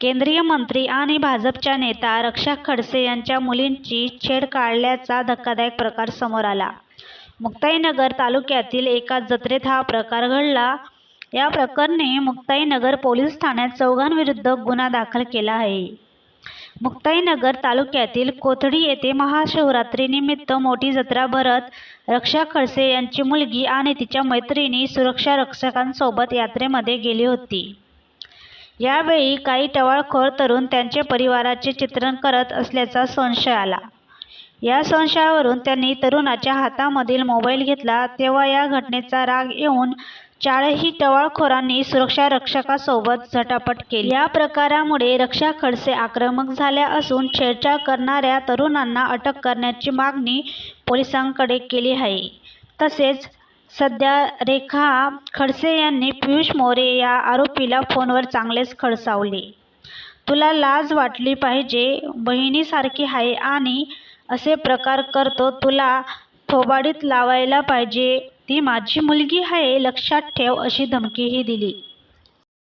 केंद्रीय मंत्री आणि भाजपच्या नेता रक्षा खडसे यांच्या मुलींची छेड काढल्याचा धक्कादायक प्रकार समोर आला. मुक्ताईनगर तालुक्यातील एका जत्रेत हा प्रकार घडला. या प्रकरणी मुक्ताईनगर पोलीस ठाण्यात चौघांविरुद्ध गुन्हा दाखल केला आहे. मुक्ताईनगर तालुक्यातील कोथडी येथे महाशिवरात्रीनिमित्त मोठी जत्रा भरत रक्षा खडसे यांची मुलगी आणि तिच्या मैत्रिणी सुरक्षारक्षकांसोबत यात्रेमध्ये गेली होती. यावेळी काही टवाळखोर तरुण त्यांचे परिवाराचे चित्रण करत असल्याचा संशय आला. या संशयावरून त्यांनी तरुणाच्या हातामधील मोबाईल घेतला तेव्हा या घटनेचा राग येऊन चारही टवाळखोरांनी सुरक्षारक्षकांसोबत झटापट केली. या प्रकारामुळे रक्षा खडसे आक्रमक झाल्या असून छेडछाड करणाऱ्या तरुणांना अटक करण्याची मागणी पोलिसांकडे केली आहे. तसेच सध्या रेखा खडसे यांनी पियुष मोरे या आरोपीला फोनवर चांगलेच खडसावले. तुला लाज वाटली पाहिजे. बहिणीसारखी आहे आणि असे प्रकार करतो तुला थोबाडीत लावायला पाहिजे. ती माझी मुलगी आहे लक्षात ठेव अशी धमकीही दिली.